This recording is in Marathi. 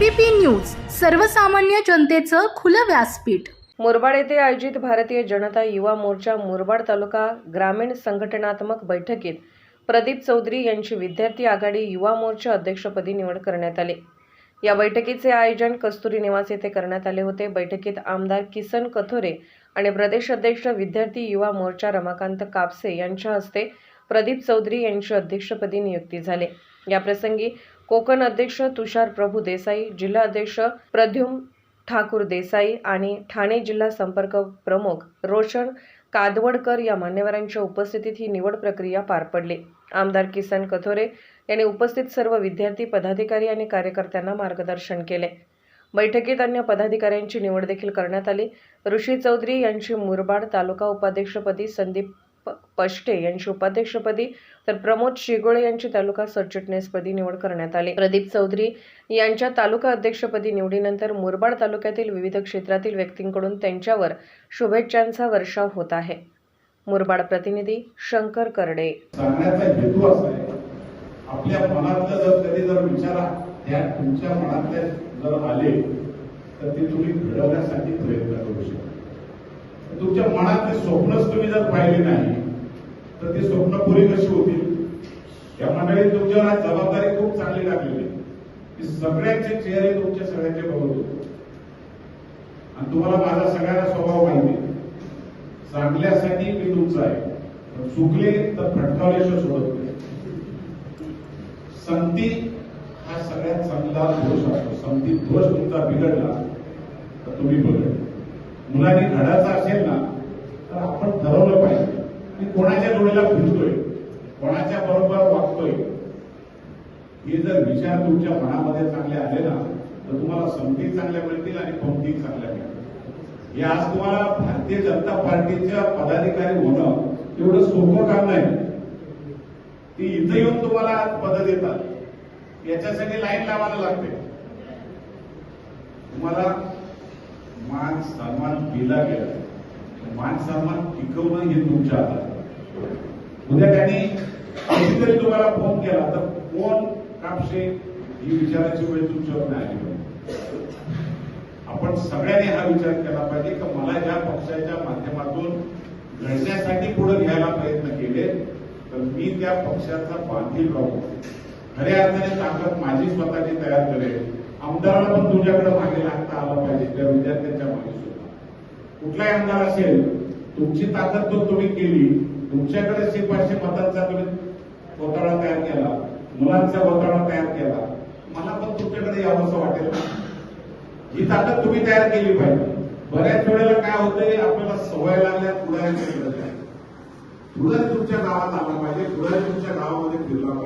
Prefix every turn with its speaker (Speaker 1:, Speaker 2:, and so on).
Speaker 1: एबीपी न्यूज सर्वसामान्य जनतेचं खुलं व्यासपीठ.
Speaker 2: मुरबाड येथे आयोजित भारतीय जनता युवा मोर्चा मुरबाड तालुका ग्रामीण संघटनात्मक बैठकीत प्रदीप चौधरी यांची विद्यार्थी आघाडी युवा मोर्चा अध्यक्षपदी निवड करण्यात आली. या बैठकीचे आयोजन कस्तुरी निवास येथे करण्यात आले होते. बैठकीत आमदार किसन कथोरे आणि प्रदेश अध्यक्ष विद्यार्थी युवा मोर्चा रमाकांत कापसे यांच्या हस्ते प्रदीप चौधरी यांची अध्यक्षपदी नियुक्ती झाली. याप्रसंगी कोकण अध्यक्ष तुषार प्रभू देसाई जिल्हा अध्यक्ष प्रद्युम ठाकूर देसाई आणि ठाणे जिल्हा संपर्क प्रमुख रोशन कादवडकर या मान्यवरांच्या उपस्थितीत ही निवड प्रक्रिया पार पडली. आमदार किसन कथोरे यांनी उपस्थित सर्व विद्यार्थी पदाधिकारी आणि कार्यकर्त्यांना मार्गदर्शन केले. बैठकीत अन्य पदाधिकाऱ्यांची निवड देखील करण्यात आली. ऋषी चौधरी यांची मुरबाड तालुका उपाध्यक्षपदी संदीप प- पष्टे यांची उपाध्यक्षपदी तर प्रमोद शिगोळे यांची तालुका सरचिटणीसपदी निवड करण्यात आली. प्रदीप चौधरी यांच्या तालुका अध्यक्षपदी निवडीनंतर मुरबाड तालुक्यातील विविध क्षेत्रातील व्यक्तींकडून त्यांच्यावर शुभेच्छांचा वर्षाव होत आहे. मुरबाड प्रतिनिधी शंकर करडे.
Speaker 3: आपल्या मनातलं जर कधी जर विचारा त्या तुमच्या मनातल्या जर आले तर ते तुम्ही घडवण्यासाठी प्रयत्न करू शकता. तुमच्या मनातले स्वप्नच तुम्ही जर पाहिले नाही तर ते स्वप्न पुरी कशी होतील? या मंडळीत तुमच्यावर आज जबाबदारी खूप चांगली लागलेली की सगळ्यांचे चेहरे तुमच्या सगळ्यांचे बघत होते आणि तुम्हाला माझा सगळ्यांना स्वभाव माहिती चांगल्यासाठी मी तुमचा आहे. पण चुकले तर फटकावल्याशिवाय सोडत नाही. संती हा सगळ्यात चांगला दोष असतो संती दोष तुमचा बिघडला तर तुम्ही बघा. मुलांनी घडायचं असेल ना तर आपण ठरवलं पाहिजे की कोणाच्या डोळ्याला फिरतोय कोणाच्या बरोबर वागतोय. हे जर विचार तुमच्या मनामध्ये चांगले आले ना तर तुम्हाला संगती चांगल्या मिळतील आणि पंक्ती चांगल्या मिळतील. हे आज तुम्हाला भारतीय जनता पार्टीच्या पदाधिकारी होणं एवढं सोपं काम नाही. ती इथं येऊन तुम्हाला पद देतात. याच्यासाठी लाईन लावायला लागते. तुम्हाला मान सन्मान दिला गेला. मान सन्मान टिकवणं हे तुमच्या हातात उद्या त्यांनी कितीतरी तुम्हाला फोन केला तर कोण कापशे ही विचाराची वेळ तुमच्यावर नाही आली आपण सगळ्यांनी हा विचार केला पाहिजे की मला ज्या पक्षाच्या माध्यमातून घडण्यासाठी पुढे घ्यायला प्रयत्न केले तर मी त्या पक्षाचा बांधील राहू. खऱ्या अर्थाने ताकद माझी स्वतःची तयार करेल. आमदाराला पण तुझ्याकडे मागे लागतात आला पाहिजे त्या विद्यार्थ्यांच्या मागे सुद्धा कुठलाही आमदार असेल तुमची ताकद जर तुम्ही केली तुमच्याकडे शिपाशे मतांचा तुम्ही गोताळा तयार केला मुलांचा गोताळा तयार केला मला पण तुमच्याकडे यावंसं वाटेल. ही ताकद तुम्ही तयार केली पाहिजे. बऱ्याच वेळेला काय होतंय आपल्याला सवय लागल्या पुढाऱ्यांची गरज पुढारी तुमच्या गावात आला पाहिजे पुढारी तुमच्या गावामध्ये फिरला पाहिजे.